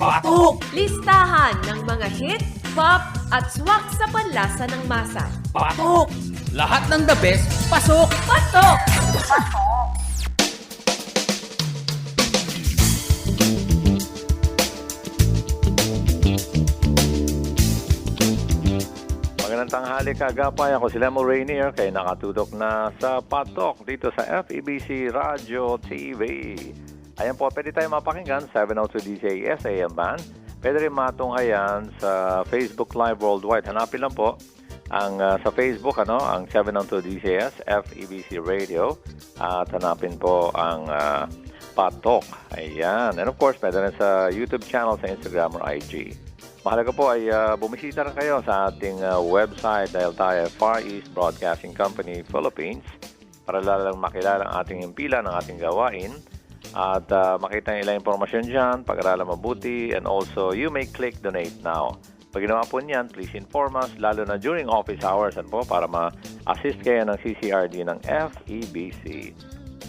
Patok! Listahan ng mga hit, pop at swak sa panlasa ng masa. Patok! Lahat ng the best, pasok! Patok! Magandang tanghali kagapay. Ako si Lemo Rainier kay nakatutok na sa Patok dito sa FEBC Radio TV. Ayan po, pwede tayo mapakinggan 702 DJS AM Band. Pwede rin matunghayan sa Facebook Live Worldwide. Hanapin lang po ang ah, sa Facebook ano ang 702 DJS FEBC Radio at hanapin po ang ah, Patok. Ayan. And of course, pwede rin sa YouTube channel, sa Instagram or IG. Mahalaga po ay ah, bumisita rin kayo sa ating ah, website dahil tayo ay Far East Broadcasting Company Philippines para lalang makilala ang ating impila ng ating gawain at ah, makita ang ilang impormasyon dyan, pag-aralan mabuti, and also you may click donate now. Pag ginawa po niyan, please inform us, lalo na during office hours and po para ma-assist kayo ng CCRD ng FEBC.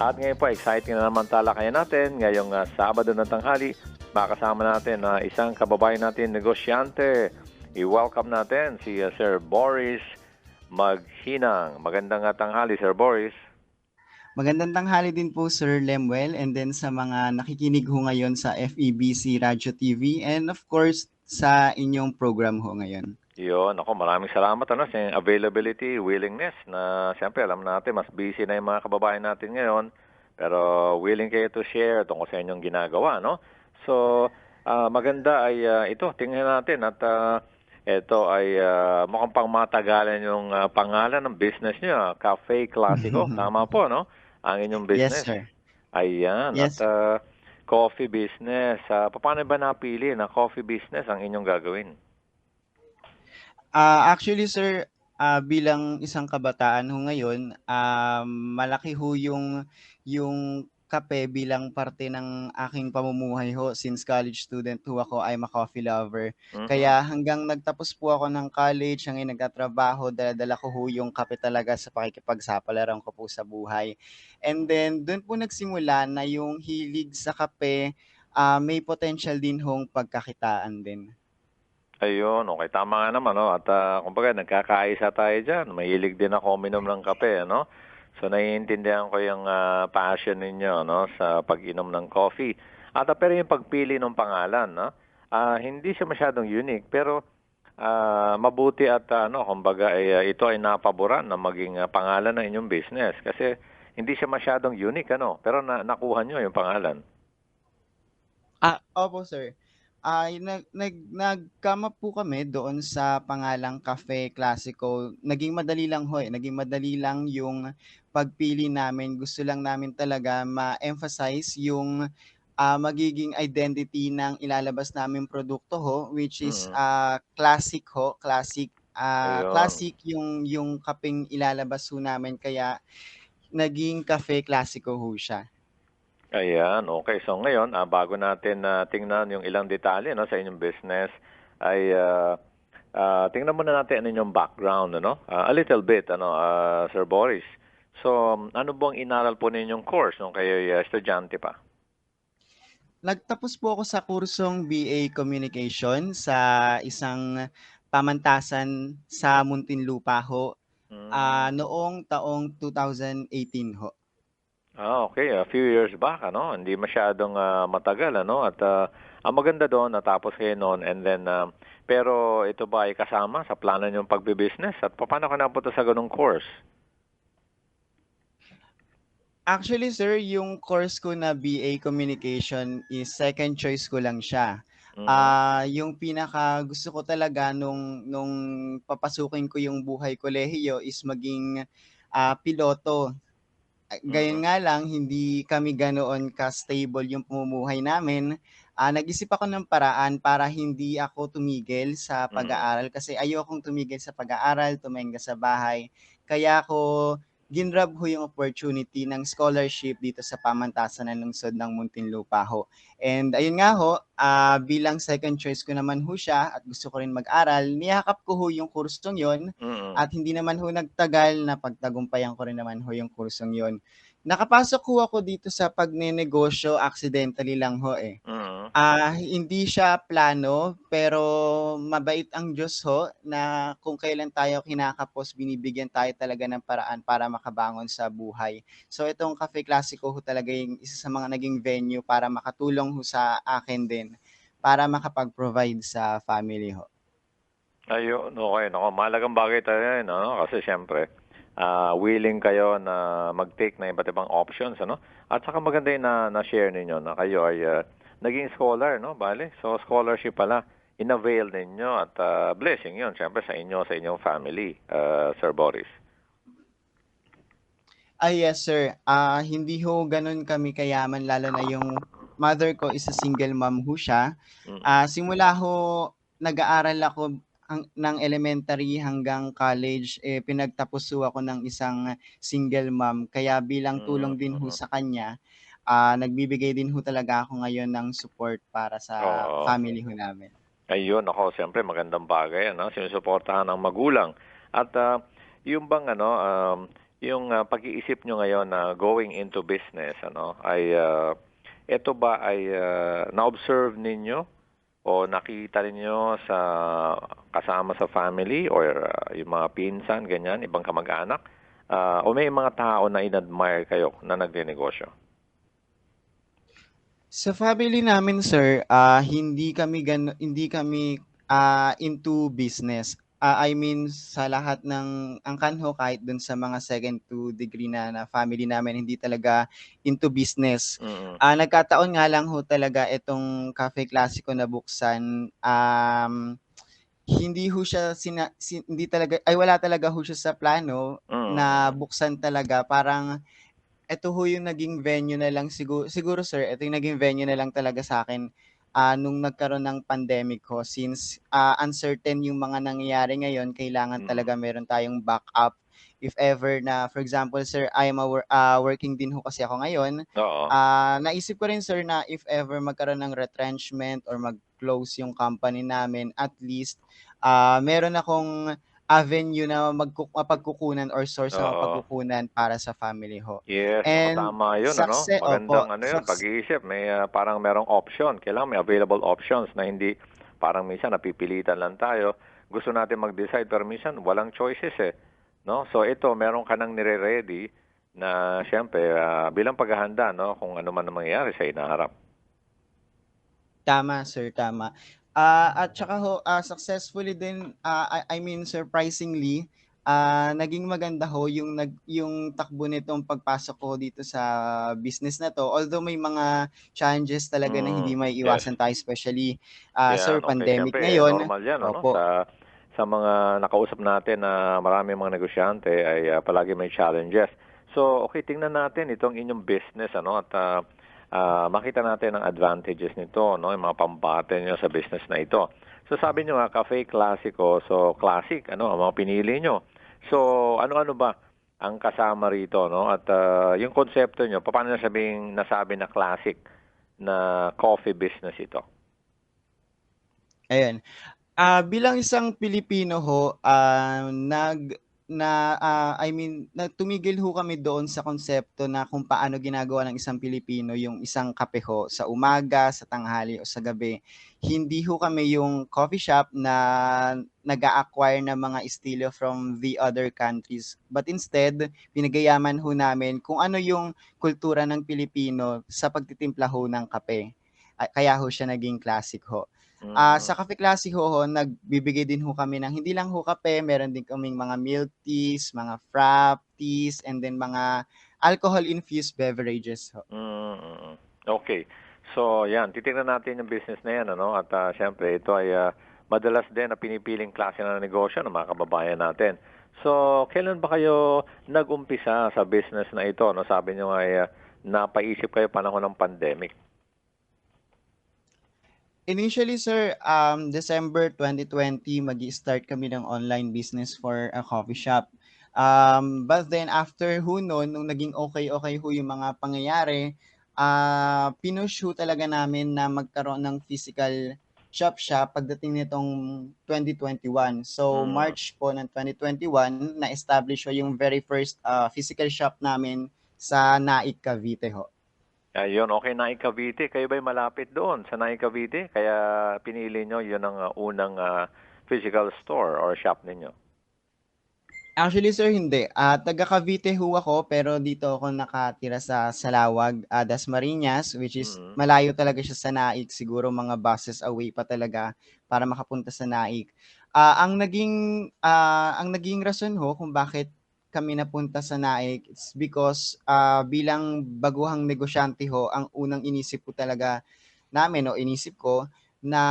At ngayon po, exciting na naman talakayan natin. Ngayong ah, Sabado ng tanghali, makasama natin na isang kababayan natin, negosyante. I-welcome natin si ah, Sir Boris Maghinang. Magandang ah, tanghali, Sir Boris. Magandang tanghali din po Sir Lemuel and then sa mga nakikinig ho ngayon sa FEBC Radio TV and of course sa inyong program ho ngayon. Yun, ako maraming salamat ano, sa availability, willingness na siyempre alam natin mas busy na yung mga kababayan natin ngayon pero willing kayo to share tungkol sa inyong ginagawa, no? So, ah, maganda ay ah, ito, tingnan natin at ah, ito ay ah, mukhang pang matagalan yung ah, pangalan ng business niyo, ah, Cafe Classico. Tama po, no? Ang inyong business. Yes sir. Ayan. Yes. At ah, coffee business. Ah, paano ba napili na coffee business ang inyong gagawin? Ah actually sir, ah, bilang isang kabataan ho ngayon, um, malaki ho yung yung kape bilang parte ng aking pamumuhay ho since college student ho ako I'm a coffee lover. Mhm. Kaya hanggang nagtapos po ako ng college, hanggang nagtatrabaho, dala-dala ko ho yung kape talaga sa pakikipagsapalaran ko po sa buhay. And then doon po nagsimula na yung hilig sa kape, ah, may potential din hong pagkakitaan din. Ayun, okay. Tama nga naman, no? At ah, kumbaga, nagkakaisa tayo dyan. Mahilig din ako uminom ng kape, no? So, naiintindihan ko yung ah, passion ninyo, no? Sa pag-inom ng coffee. At ah, pero yung pagpili ng pangalan, no? Ah, hindi siya masyadong unique, pero ah, mabuti at ah, ano, kumbaga, ay, ah, ito ay napaboran na maging ah, pangalan ng inyong business. Kasi hindi siya masyadong unique, ano? Pero na, nakuha nyo yung pangalan. Ah, opo sir. Ay nag nag up po kami doon sa pangalang Cafe Classico. Naging madali lang ho, eh, naging madali lang yung pagpili namin. Gusto lang namin talaga ma-emphasize yung ah, magiging identity ng ilalabas naming produkto ho, which is Mhm. ah, classic ho, classic Ayun. classic yung yung kapeng ilalabas ho namin kaya naging Cafe Classico ho siya. Ayan, okay. So ngayon, ah, bago natin na tingnan yung ilang detalye no, sa inyong business, ay ah, ah, tingnan muna natin ano inyong background, ano? Ah, a little bit, ano, ah, Sir Boris. So, um, ano bang inaral po ninyong course nung kayo ay ah, estudyante pa? Nagtapos po ako sa kursong BA Communication sa isang pamantasan sa Muntinlupa ho, Mm. ah, noong taong 2018 ho. Ah, okay. A few years back, ano? Hindi masyadong ah, matagal, ano? At ah, ang maganda doon, natapos kayo noon and then, ah, pero ito ba ay kasama sa plano niyong pagbibusiness? At paano ka napunta sa ganung course? Actually sir, yung course ko na BA Communication is second choice ko lang siya. Mhm. Ah, yung pinaka gusto ko talaga nung nung papasukin ko yung buhay kolehiyo is maging ah, piloto. Ah, Gayon nga lang, hindi kami ganoon ka-stable yung pamumuhay namin. Ah, nag-isip ako ng paraan para hindi ako tumigil sa Mhm. pag-aaral kasi ayokong tumigil sa pag-aaral, tumenga sa bahay. Kaya ako ginrab ho yung opportunity ng scholarship dito sa pamantasan ng lungsod ng Muntinlupa ho. And ayun nga ho, ah, bilang second choice ko naman ho siya at gusto ko rin mag-aral, niyakap ko ho yung kursong yon Mhm. at hindi naman ho nagtagal na pagtagumpayan ko rin naman ho yung kursong yon. Nakapasok ho ako dito sa pagnenegosyo accidentally lang ho eh. Mm. Ah, hindi siya plano pero mabait ang Diyos ho na kung kailan tayo kinakapos binibigyan tayo talaga ng paraan para makabangon sa buhay. So itong Cafe Classico ho talaga yung isa sa mga naging venue para makatulong ho sa akin din para makapag-provide sa family ho. Ayun, okay. Nako, mahalagang bagay tayo yan, ano? Kasi siyempre, ah, willing kayo na mag-take na iba't ibang options, ano? At saka maganda yun na, na-share ninyo na kayo ay ah, naging scholar, no? Bale, so scholarship pala, in-avail ninyo at ah, blessing yun, siyempre sa inyo, sa inyong family, ah, Sir Boris. Ah, yes sir. Ah, hindi ho ganun kami kayaman lalo na yung mother ko is a single mom ho siya. Ah, simula ho nag-aaral ako ang, ng elementary hanggang college eh pinagtapos ako ng isang single mom. Kaya bilang tulong din ho Mm. sa kanya, ah nagbibigay din ho talaga ako ngayon ng support para sa Oo. family ho namin. Ayun, ako, siyempre magandang bagay, ano, sinusuportahan ng magulang. At ah, yung bang ano, um, yung ah, pag-iisip nyo ngayon na going into business, ano, ay ah, ito ba ay ah, na-observe ninyo o nakita ninyo sa kasama sa family or ah, yung mga pinsan, ganyan, ibang kamag-anak? Ah, o may mga tao na in-admire kayo na nagre-negosyo? Sa family namin sir, ah, hindi kami gan hindi kami ah, into business. Ah, I mean sa lahat ng angkan ho kahit dun sa mga second to degree na, na family namin hindi talaga into business. Mm. Ah, nagkataon nga lang ho talaga itong Cafe Classico na buksan um hindi ho siya sina, si- hindi talaga ay wala talaga ho siya sa plano Mm. na buksan talaga parang ito ho yung naging venue na lang siguro siguro sir ito yung naging venue na lang talaga sa akin ah, nung nagkaroon ng pandemic ho since ah, uncertain yung mga nangyayari ngayon kailangan Mm. talaga meron tayong backup if ever na for example sir I am a wor- ah, working din ho kasi ako ngayon Oo. Ah, naisip ko rin sir na if ever magkaroon ng retrenchment or mag-close yung company namin, at least ah meron akong avenue na magku- mapagkukunan or source na mapagkukunan para sa family ho. Yes, And tama yun, ano? success- Magandang opo, ano yun, pag-iisip. May ah, parang merong option. Kailangan may available options na hindi parang minsan napipilitan lang tayo. Gusto natin mag-decide pero minsan walang choices eh. No? So ito, meron ka nang nire-ready na siyempre ah, bilang paghahanda no kung ano man ang mangyayari sa inaharap. Tama sir, tama. Ah, at saka ho, ah, successfully din, ah, I, I mean surprisingly, ah, naging maganda ho yung nag yung takbo nitong pagpasok ko dito sa business na to. Although may mga challenges talaga na Mm, hindi may yes. iwasan tayo especially ah, Yan, sir okay. pandemic Siyempre, ngayon. normal yan, ano? Opo. Sa, sa mga nakausap natin na marami mga negosyante ay ah, palagi may challenges. So, okay, tingnan natin itong inyong business, ano? At ah, ah, makita natin ang advantages nito, no? Yung mga pambate nyo sa business na ito. So, sabi nyo nga, Cafe Classico. So, classic, ano? Ang mga pinili nyo. So, ano-ano ba ang kasama rito, no? At ah, yung konsepto nyo, paano nasabing, nasabi na classic na coffee business ito? Ayun. Ah, bilang isang Pilipino ho, ah, nag na ah, I mean, na tumigil ho kami doon sa konsepto na kung paano ginagawa ng isang Pilipino yung isang kape ho sa umaga, sa tanghali o sa gabi. Hindi ho kami yung coffee shop na nag-a-acquire ng mga estilo from the other countries. But instead, pinagayaman ho namin kung ano yung kultura ng Pilipino sa pagtitimpla ho ng kape. Kaya ho siya naging classic ho. Ah, Mm. sa Cafe Classic ho, ho, nagbibigay din ho kami ng hindi lang ho kape, meron din kaming mga milk teas, mga frap teas, and then mga alcohol-infused beverages ho. Mm, okay. So, yan, titingnan natin yung business na yan, ano? At ah, syempre, ito ay ah, madalas din na pinipiling klase ng negosyo ng mga kababayan natin. So, kailan ba kayo nag-umpisa sa business na ito? No? Sabi nyo ay ah, napaisip kayo panahon ng pandemic. Initially, sir, um, December 2020, mag start kami ng online business for a coffee shop. Um, but then after ho noon, nung naging okay-okay ho yung mga pangyayari, ah pinush ho talaga namin na magkaroon ng physical shop siya pagdating nitong 2021. So, Mm. March po ng 2021, na-establish ho yung very first ah, physical shop namin sa Naik, Cavite ho. Ayun, okay, Naik Cavite. Kayo ba'y malapit doon sa Naik Cavite? Kaya pinili nyo yun ang uh, unang uh, physical store or shop ninyo. Actually, sir, hindi. Ah, taga Cavite ho ako, pero dito ako nakatira sa Salawag, ah, Dasmariñas, which is Mhm. malayo talaga siya sa Naik. Siguro mga buses away pa talaga para makapunta sa Naik. Ah, ang naging ah, ang naging rason ho kung bakit kami napunta sa Naik, it's because ah, bilang baguhang negosyante ho, ang unang inisip ko talaga namin o inisip ko na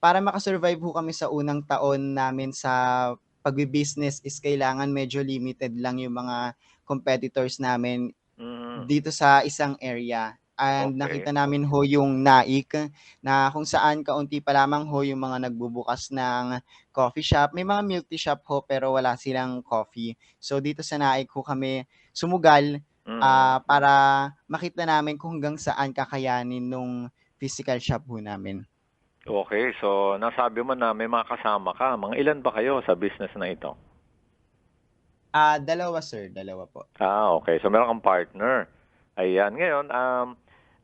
para makasurvive ho kami sa unang taon namin sa pagbi-business is kailangan medyo limited lang yung mga competitors namin Mhm. dito sa isang area. And Okay. nakita namin ho yung Naik na kung saan kaunti pa lamang ho yung mga nagbubukas ng coffee shop. May mga milk tea shop ho pero wala silang coffee. So dito sa Naik ho kami sumugal Mhm. ah, para makita namin kung hanggang saan kakayanin nung physical shop ho namin. Okay, so nasabi mo na may mga kasama ka. Mga ilan ba kayo sa business na ito? Ah, dalawa sir, dalawa po. Ah, okay. So meron kang partner. Ayan. Ngayon, um,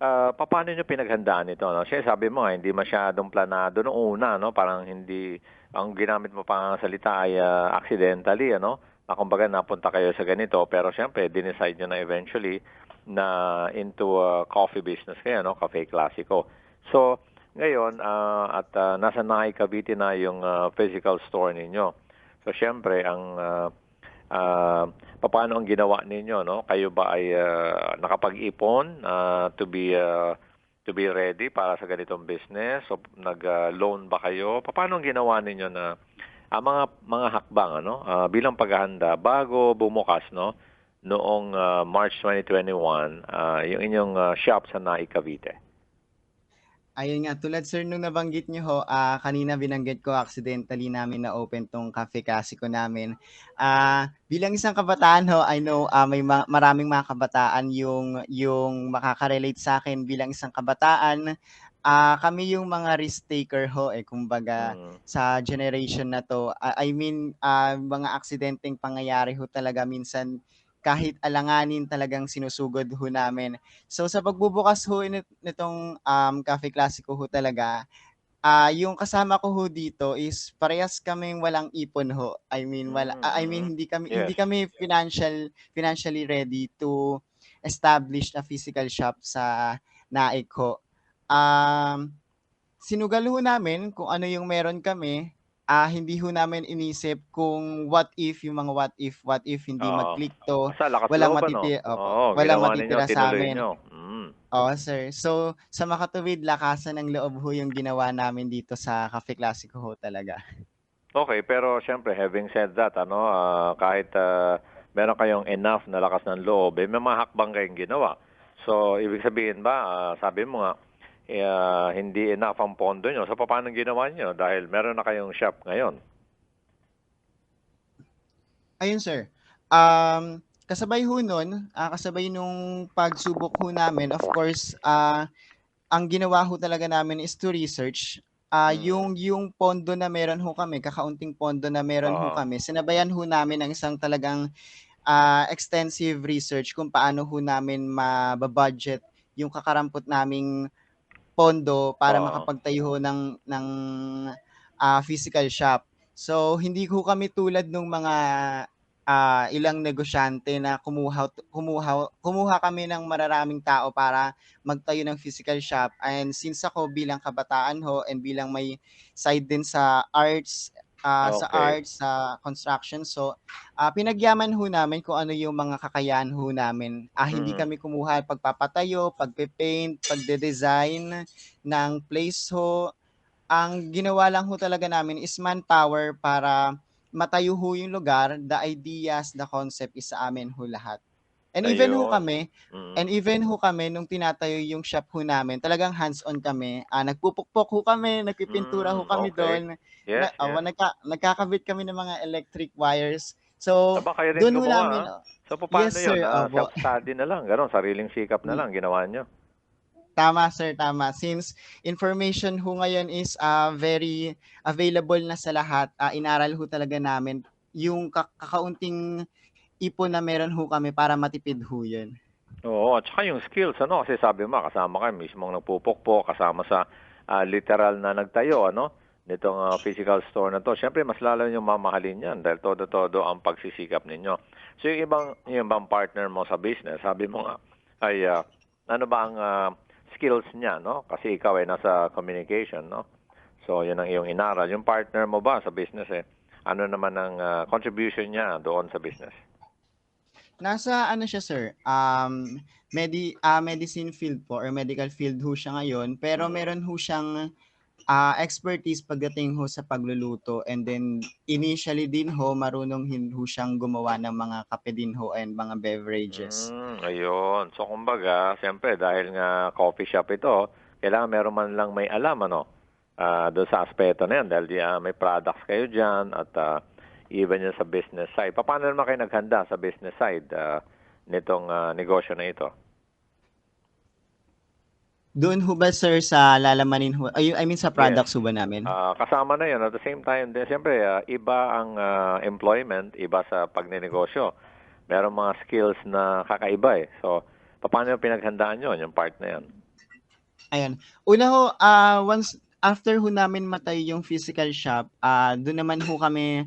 ah, paano nyo pinaghandaan ito? No? Siya sabi mo, hindi masyadong planado noong una, no? Parang hindi, ang ginamit mo pang salita ay ah, accidentally, ano? Na kumbaga napunta kayo sa ganito, pero syempre, dinecide nyo na eventually na into a coffee business kayo, no? Cafe Classico. So, ngayon, ah, at ah, nasa Nahay Cavite na yung ah, physical store ninyo. So, syempre, ang ah, ah, paano ang ginawa ninyo no? Kayo ba ay ah, nakapag-ipon ah, to be ah, to be ready para sa ganitong business? O nag-loan ba kayo? Paano ang ginawa ninyo na ah, mga mga hakbang ano? Ah, bilang paghahanda bago bumukas no? Noong ah, March 2021 ah, yung inyong ah, shop sa Nai Cavite Ayun nga, tulad sir nung nabanggit niyo ho, ah, kanina binanggit ko accidentally namin na open tong Cafe Classico namin. Ah, bilang isang kabataan ho, I know ah, may ma- maraming mga kabataan yung yung makaka-relate sa akin bilang isang kabataan. Ah, kami yung mga risk taker ho eh kumbaga Mm. sa generation na to. Ah, I mean, ah, mga aksidenteng pangyayari ho talaga minsan kahit alanganin talagang sinusugod ho namin. So sa pagbubukas ho nit- nitong um, Cafe Classico ho talaga, ah yung kasama ko ho dito is parehas kaming walang ipon ho. I mean wala ah, I mean Mm, hindi kami Yes. hindi kami financial financially ready to establish a physical shop sa Naik ho. Um sinugal ho namin kung ano yung meron kami. Ah hindi ho namin inisip kung what if yung mga what if what if hindi Oo. mag-click to. Basta lakas walang loob, ano? matiti- opo, Oo, walang matitira ninyo, sa amin. nyo. Mm. Oo, sir. So, sa makatuwid, lakasan ng loob ho yung ginawa namin dito sa Cafe Classico ho talaga. Okay, pero syempre, having said that, ano, ah, kahit ah, meron kayong enough na lakas ng loob, eh, may mga hakbang kayong ginawa. So, ibig sabihin ba, ah, sabi mo nga, eh, ah, hindi enough ang pondo nyo. So, paano ginawa nyo? Dahil meron na kayong shop ngayon. Ayun, sir. Um, kasabay ho nun, ah, kasabay nung pagsubok ho namin, of course, ah, ang ginawa ho talaga namin is to research. Mm. yung yung pondo na meron ho kami, kakaunting pondo na meron ho Oo. kami, sinabayan ho namin ng isang talagang ah, extensive research kung paano ho namin mababudget yung kakarampot naming pondo para Oo. makapagtayo ng ng ah, physical shop. So hindi ko kami tulad nung mga ah, ilang negosyante na kumuha kumuha kumuha kami ng mararaming tao para magtayo ng physical shop and since ako bilang kabataan ho and bilang may side din sa arts sa Okay. arts sa construction so ah, pinagyaman ho namin kung ano yung mga kakayahan ho namin ah, hindi Mhm. kami kumuha pagpapatayo pagpe-paint pagde-design ng place ho ang ginawa lang ho talaga namin is manpower para matayo ho yung lugar, the ideas, the concept is sa amin ho lahat. And even ho Ayun. kami, Mm. and even ho kami nung tinatayo yung shop ho namin, talagang hands-on kami. Ah, nagpupukpok ho kami, nagpipintura ho Mm, kami okay. doon. Yes, Na, ah, yes. nagka, nagkakabit kami ng mga electric wires. So, Aba, kayo rin doon ho namin, ah. So, paano Yes, yun? sir. Ah, self-study na lang. Ganon, sariling sikap na Mm. lang ginawa nyo. Tama sir, tama. Since information ho ngayon is ah, very available na sa lahat, ah, inaral ho talaga namin yung ka- kakaunting ipon na meron ho kami para matipid ho yun. Oo, at saka yung skills, ano, kasi sabi mo, kasama kayo mismong nagpupukpo, kasama sa ah, literal na nagtayo, ano, nitong ah, physical store na to. Siyempre, mas lalo yung mamahalin yan dahil todo-todo ang pagsisikap ninyo. So, yung ibang, yung ibang partner mo sa business, sabi mo nga, ay, ah, ano ba ang ah, skills niya, no? Kasi ikaw ay nasa communication, no? So, yun ang iyong inaral. Yung partner mo ba sa business, eh, ano naman ang ah, contribution niya doon sa business? Nasa ano siya sir, um, medi ah, medicine field po or medical field ho siya ngayon, pero Mm. meron ho siyang ah, expertise pagdating ho sa pagluluto and then initially din ho marunong hin ho siyang gumawa ng mga kape din ho and mga beverages. Mm, ayun. So, kumbaga, siyempre, dahil nga coffee shop ito, kailangan meron man lang may alam, ano, ah doon sa aspeto na yan. Dahil ah, may products kayo dyan at ah, even yun sa business side. Pa- Paano naman kayo naghanda sa business side ah, nitong ah, negosyo na ito? Doon ho ba sir sa lalamanin ho, ay, I mean sa products ho ba namin? Ah, kasama na yun. At the same time, din, siyempre, ah, iba ang ah, employment, iba sa pagnenegosyo. Meron mga skills na kakaiba eh. So, paano yung pinaghandaan yun, yung part na yan? Ayan. Una ho, ah once after ho namin matay yung physical shop, ah doon naman ho kami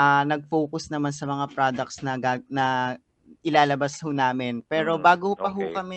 ah nag-focus naman sa mga products na gag- na ilalabas ho namin. Pero Mm, bago pa ho okay. kami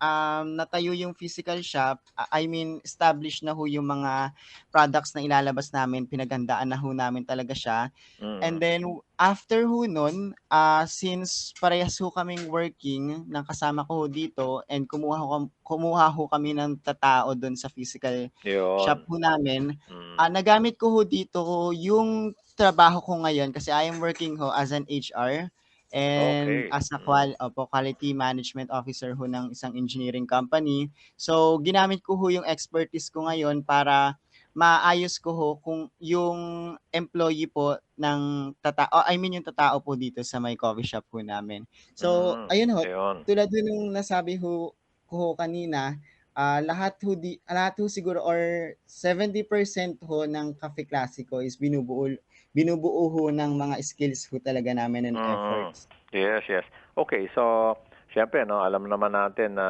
um, natayo yung physical shop, I mean, established na ho yung mga products na ilalabas namin, pinaghandaan na ho namin talaga siya. Mm. And then after ho nun, ah since parehas ho kaming working ng kasama ko ho dito and kumuha ho, kumuha ho kami ng tatao doon sa physical yun. shop ho namin, Mm. ah nagamit ko ho dito yung trabaho ko ngayon kasi I am working ho as an HR and Okay. as a Mm. qual opo, quality management officer ho ng isang engineering company. So ginamit ko ho yung expertise ko ngayon para maayos ko ho kung yung employee po ng tatao, I mean yung tatao po dito sa may coffee shop po namin. So, Mm, ayun ho, Ayun. tulad ho nung nasabi ho ko ho kanina, ah, lahat ho di, lahat ho siguro or 70% ho ng Cafe Classico is binubuo binubuo ho ng mga skills ho talaga namin and Mm. efforts. Yes, yes. Okay, so syempre no, alam naman natin na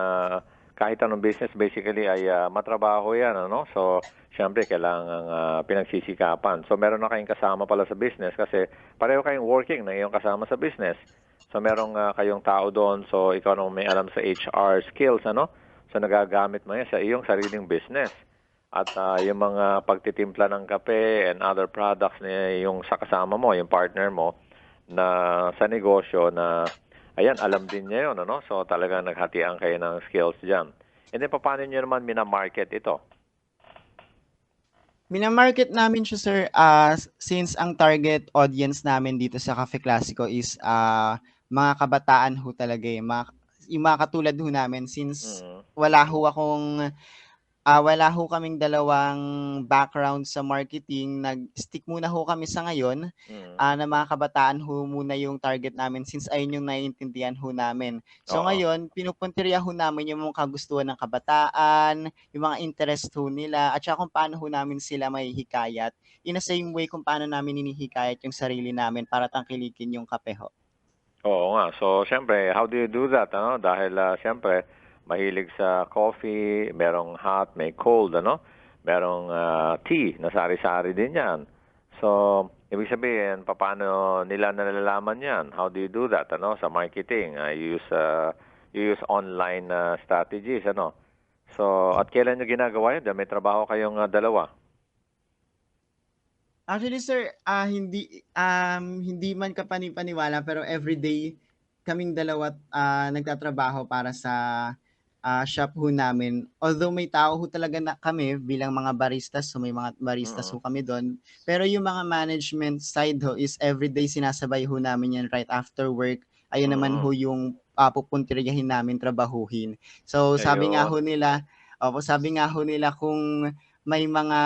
kahit anong business basically ay ah, matrabaho 'yan ano. So syempre kailangan ah, pinagsisikapan. So meron na kayong kasama pala sa business kasi pareho kayong working na iyong kasama sa business. So merong ah, kayong tao doon. So ikaw naman may alam sa HR skills ano. So nagagamit mo yan sa iyong sariling business. At ah, yung mga pagtitimpla ng kape and other products na yung sa kasama mo, yung partner mo, na sa negosyo na ayan, alam din niya yun, ano? So talagang naghatian kayo ng skills dyan. And then, paano niyo naman minamarket ito? Minamarket namin siya sir ah, since ang target audience namin dito sa Cafe Classico is ah, mga kabataan ho talaga eh. Mga, yung mga katulad ho namin since Mm. wala ho akong ah, wala ho kaming dalawang background sa marketing. Nag-stick muna ho kami sa ngayon Mm. ah, na mga kabataan ho muna yung target namin since ayun yung naiintindihan ho namin. So Oo. ngayon, pinupuntirya ho namin yung mga kagustuhan ng kabataan, yung mga interest ho nila, at saka kung paano ho namin sila may hikayat. In the same way kung paano namin inihikayat yung sarili namin para tangkilikin yung kape ho. Oo nga. So, syempre, how do you do that? Ano? Dahil, ah, syempre, mahilig sa coffee, merong hot, may cold, ano? Merong ah, tea, na sari-sari din yan. So, ibig sabihin, paano nila nalalaman yan? How do you do that, ano? Sa marketing, ah, you use, ah, you use online ah, strategies, ano? So, at kailan nyo ginagawa yun? May trabaho kayong ah, dalawa. Actually sir, ah hindi um hindi man ka panipaniwala pero everyday kaming dalawa ah, nagtatrabaho para sa ah, shop ho namin. Although may tao ho talaga na kami bilang mga baristas, so may mga baristas ho Mm. kami doon. Pero yung mga management side ho is everyday sinasabay ho namin yan right after work. Ayun naman Mm. ho yung uh, pupuntiryahin namin trabahuhin. So sabi nga ho nila, opo, sabi nga ho nila kung may mga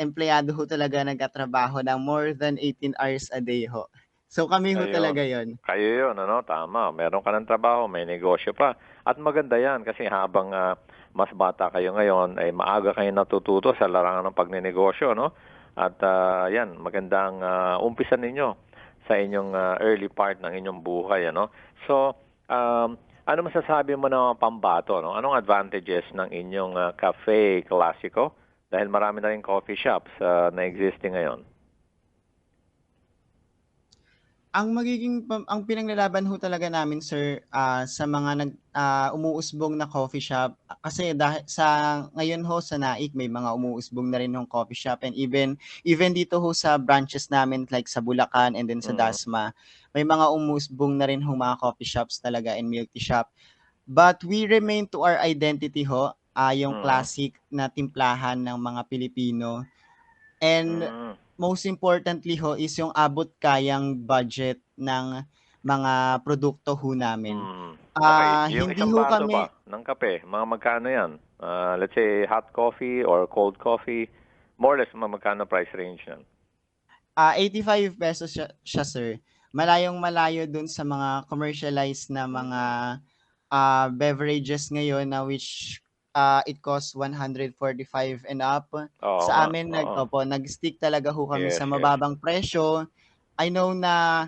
empleyado ho talaga nagtatrabaho ng more than 18 hours a day ho. So kami ho Ayun. talaga yon. Kayo yun, ano? Tama. Meron ka ng trabaho, may negosyo pa. At maganda yan kasi habang ah, mas bata kayo ngayon, ay maaga kayo natututo sa larangan ng pagnenegosyo, no? At ah, yan, magandang ah, umpisan ninyo sa inyong ah, early part ng inyong buhay, ano? So, um, ano masasabi mo na pambato, no? Anong advantages ng inyong ah, Cafe Classico? Dahil marami na rin coffee shops ah, na existing ngayon. Ang magiging ang pinaglalaban ho talaga namin sir ah, sa mga nag ah, umuusbong na coffee shop ah, kasi dahil sa ngayon ho sa Naik may mga umuusbong na rin ng coffee shop and even even dito ho sa branches namin like sa Bulacan and then sa Mhm. Dasma may mga umuusbong na rin ho mga coffee shops talaga and milk tea shop but we remain to our identity ho ah, yung Mhm. classic na timplahan ng mga Pilipino and Mm. Most importantly ho is yung abot kayang budget ng mga produkto ho namin. Mm. Ah, Okay, yung hindi isang ho kami ba ng kape, mga magkano yan? Ah, let's say hot coffee or cold coffee, more or less mga magkano price range yan? ah 85 pesos siya, siya sir. Malayong malayo dun sa mga commercialized na mga ah, beverages ngayon na which ah, it costs 145 and up. Oo sa amin nag oo. opo, nag-stick talaga ho kami Yes, sa yes. mababang presyo. I know na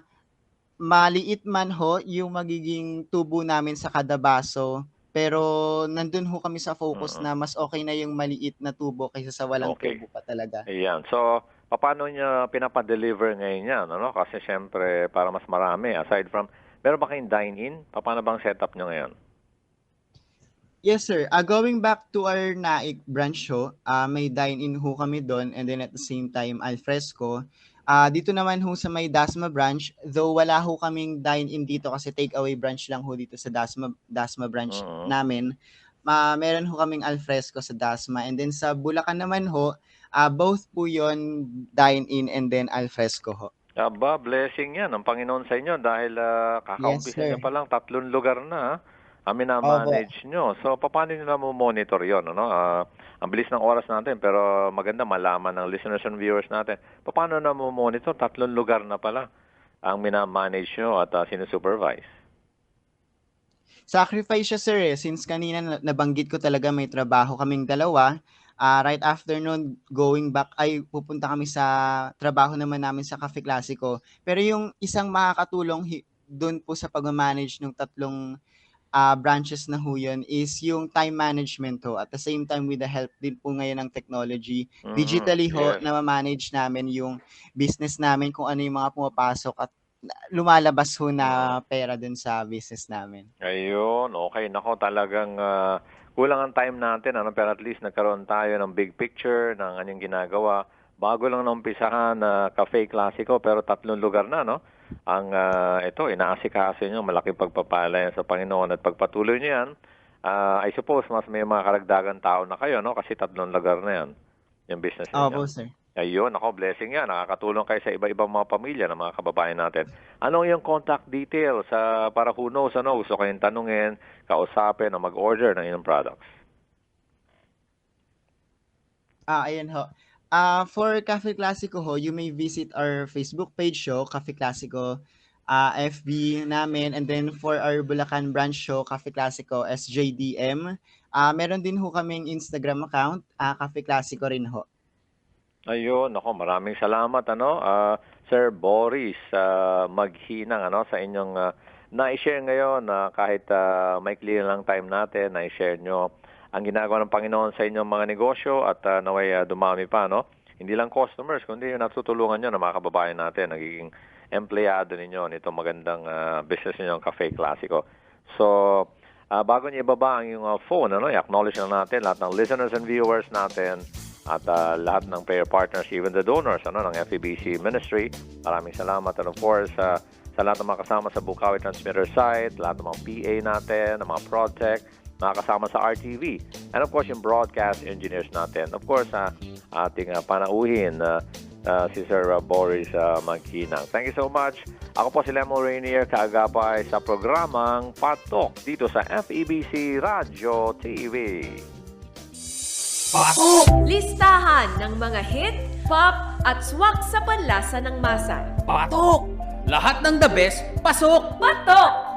maliit man ho yung magiging tubo namin sa kada baso, pero nandun ho kami sa focus Mm. na mas okay na yung maliit na tubo kaysa sa walang Okay. tubo pa talaga. Ayan. So, paano niya pinapa-deliver ngayon yan? Ano? Kasi syempre, para mas marami, aside from, meron ba kayong dine-in? Paano bang setup nyo ngayon? Yes sir, Ah, going back to our Naik branch ho, ah, may dine-in ho kami doon and then at the same time alfresco. Ah, dito naman ho sa may Dasma branch, though wala ho kaming dine-in dito kasi takeaway branch lang ho dito sa Dasma Dasma branch Mhm. namin. Ma meron ho kaming alfresco sa Dasma and then sa Bulacan naman ho, ah, both po 'yon dine-in and then alfresco ho. Aba, blessing yan ng Panginoon sa inyo dahil uh, Yes kakaumpisa nyo sir. pa lang tatlong lugar na ah, ang Opo. minamanage nyo. So, paano nyo na monitor yon ano? Ah, ang bilis ng oras natin pero maganda malaman ng listeners and viewers natin. Paano na monitor Tatlong lugar na pala ang minamanage nyo at uh, sinusupervise. Sacrifice siya sir eh, since kanina na nabanggit ko talaga may trabaho kaming dalawa. Ah, right after nun, going back ay pupunta kami sa trabaho naman namin sa Cafe Classico. Pero yung isang makakatulong dun po sa pagma-manage nung tatlong, ah, branches na ho yun is yung time management ho. At the same time with the help din po ngayon ng technology, Mhm, digitally ho yes. nama-manage namin yung business namin kung ano yung mga pumapasok at na lumalabas ho na pera dun sa business namin. Ayun, okay. Nako, talagang ah, kulang ang time natin, ano? pero at least nagkaroon tayo ng big picture ng anyong ginagawa. Bago lang naumpisahan na Cafe Classico, pero tatlong lugar na, no? Ang ah, ito, inaasikaso nyo, malaking pagpapala yan sa Panginoon at pagpatuloy nyo yan. ah, I suppose, mas may mga karagdagan tao na kayo, no? Kasi tatlong lugar na yan, yung business Opo, ninyo. sir. Ayun, ako, blessing yan. Nakakatulong kayo sa iba-ibang mga pamilya ng mga kababayan natin. Anong yung contact details sa para who knows, ano, gusto kayong tanungin, kausapin, o mag-order ng inyong products? Ah, ayan ho. Ah, for Cafe Classico ho, you may visit our Facebook page show, Cafe Classico, ah, FB namin, and then for our Bulacan branch show, Cafe Classico, SJDM. Ah, meron din ho kaming Instagram account, ah, Cafe Classico rin ho. Ayun, ako, maraming salamat, ano, ah, Sir Boris ah, Maghinang, ano, sa inyong ah, na-share ngayon na kahit uh, clear lang time natin, na-share nyo ang ginagawa ng Panginoon sa inyong mga negosyo at ah, naway ah, dumami pa, no? Hindi lang customers, kundi yung natutulungan nyo ng mga kababayan natin, nagiging empleyado ninyo nito magandang ah, business ninyo, Cafe Classico. So, ah, bago niyo ibaba ang yung ah, phone, ano, i-acknowledge na natin lahat ng listeners and viewers natin at ah, lahat ng pair partners, even the donors ano, ng FEBC Ministry. Maraming salamat. And of course, ah, sa lahat ng mga kasama sa Bukawi Transmitter site, lahat ng mga PA natin, ng mga ProdTech, mga kasama sa RTV. And of course, yung broadcast engineers natin. Of course, sa ating ah, panauhin, ah, ah, si Sir ah, Boris uh, Magkinang. Thank you so much. Ako po si Lemo Rainier, kaagapay sa programang Patok dito sa FEBC Radio TV. Patok! Listahan ng mga hit, pop at swak sa panlasa ng masa. Patok! Lahat ng the best, pasok! Patok!